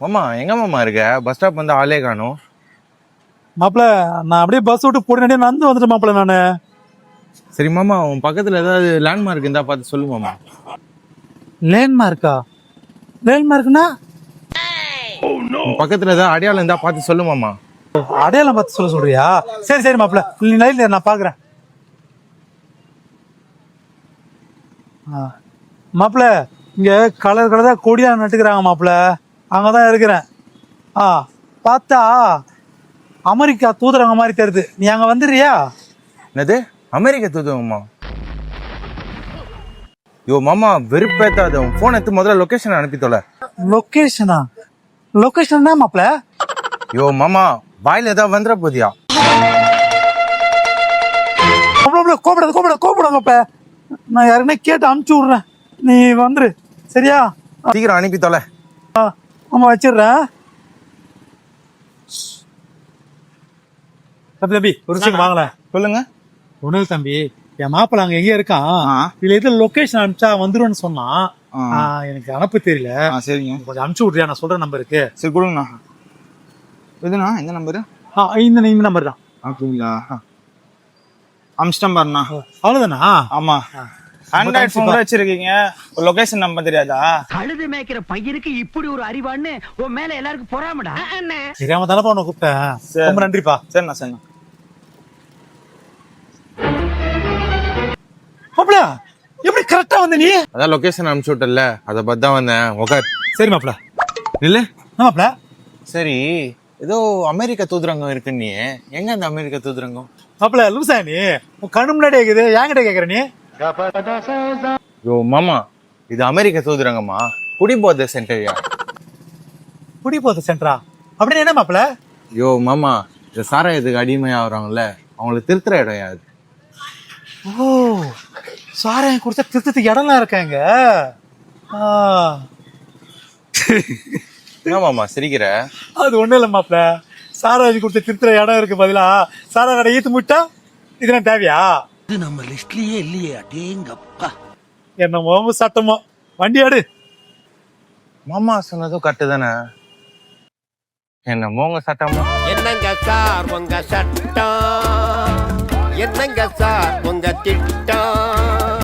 மாமா எங்க மாமா இருக்க? பஸ் ஸ்டாப் வந்து ஆளே காணும். மாப்பிள நான் அப்படியே பஸ் விட்டு போட்டு நடந்து வந்துட்டேன் மாப்பிள நானு. சரி மாமா உன் பக்கத்துல ஏதாவது லேண்ட்மார்க் இருந்தா பார்த்து சொல்லு மாமா. லேண்ட்மார்க்கா லேண்ட்மார்க்னா பக்கத்துல ஏதாவது அடையாளம் இருந்தா பார்த்து சொல்லு மாமா. அடையாளம் பார்த்து சொல்ல சொல்றியா? சரி சரி மாப்பிள நீ நைட்ல நான் பாக்குறேன். மாப்பிள இங்க கலர் கலரா கொடியா நட்டுக்கிறாங்க மாப்பிள அங்கதான் இருக்கிறேன். ஆ பார்த்தா அமெரிக்கா தூதுறவங்க மாதிரி தெரியுது. நீ அங்க வந்துடுறியா? என்னது? அமெரிக்க தூதுவமா யோ மாமா வெறுப்பேத்தாத. உன் போன் எடுத்து முதல்ல லொகேஷன் அனுப்பி தொலை. லொகேஷனா லொகேஷன் தான் மாப்பிள? யோ மாமா வாயில ஏதாவது வந்துட போதியா? கோபடாத கோபடாத கோபடாங்க அப்ப நான் யாருக்குன்னா கேட்டு அனுப்பிச்சு விடுறேன். நீ வந்துரு. சரியா? சீக்கிரம் அனுப்பி தொலை. ஆ, ஆமா வச்சிடுறேன். தம்பி தம்பி ஒரு நிமிஷம் வாங்கல சொல்லுங்க. ஒண்ணும் தம்பி என் மாப்பிள்ள அங்க எங்க இருக்கான். இதுல எது லொகேஷன் அனுப்பிச்சா வந்துருன்னு சொன்னான். எனக்கு அனுப்ப தெரியல. சரிங்க. கொஞ்சம் அனுப்பிச்சு விட்றியா? நான் சொல்ற நம்பருக்கு. சரி கொடுங்கண்ணா. எதுண்ணா? எந்த நம்பரு? ஆ, இந்த இந்த நம்பர் தான். அப்படிங்களா? அம்ஸ்டம் பாருண்ணா. அவ்வளவுதானா? ஆமா. ஆண்ட்ராய்ட் கூட வச்சிருக்கீங்க. லொகேஷன் நம்பர் தெரியாதா? கழுது மேய்க்கிற பையனுக்கு இப்படி ஒரு அறிவான்னு உன் மேல எல்லாருக்கும் பொறாமடா? அண்ணே. தெரியாம தானப்பா உன்னை கூப்பிட்டேன். ரொம்ப நன்றிப்பா. சரிண்ணா சரிண்ணா. மாப்பிள எப்படி கரெக்டா வந்த நீ? அதான் லொகேஷன் அனுப்பிச்சு விட்டல அதை பார்த்து தான் வந்தேன். உக்கார். சரி மாப்பிள. இல்ல மாப்பிள? சரி ஏதோ அமெரிக்க தூதுரங்கம் இருக்கு நீ. எங்க அந்த அமெரிக்க தூதுரங்கம்? மாப்பிள லூசா நீ? உன் கண்ணு முன்னாடி இருக்குது. என்கிட்ட கேக்குற நீ? யோ மாமா இது அமெரிக்க தூதுரங்கம்மா. குடிபோதை சென்டரியா? குடி போத சென்டரா? அப்படின்னு என்ன மாப்பிள? யோ மாமா இந்த சாராயத்துக்கு அடிமையாகிறாங்கல்ல? அவங்களை திருத்துற இடம் யாது? ஓ சாராயம் குடிச்சா திருத்தத்துக்கு இடம்லாம் இருக்காங்க ஆ, என்ன மாமா சிரிக்கிற? அது ஒண்ணும் இல்ல மாப்பிள. சாராயம் குடிச்ச திருத்துற இடம் இருக்கு பதிலா. சாரா கடை ஈத்து முட்டா? இதெல்லாம் தேவையா? இது நம்ம லிஸ்ட்லயே இல்லையே அடேங்கப்பா. என்னமோ சட்டமோ வண்டி ஆடு மாமா சொன்னதும் கரெக்டு தானே? என்னமோ உங்க சட்டமா என்னங்க சார் உங்க சட்டம்? என்னங்க சார் உங்க திட்டம்?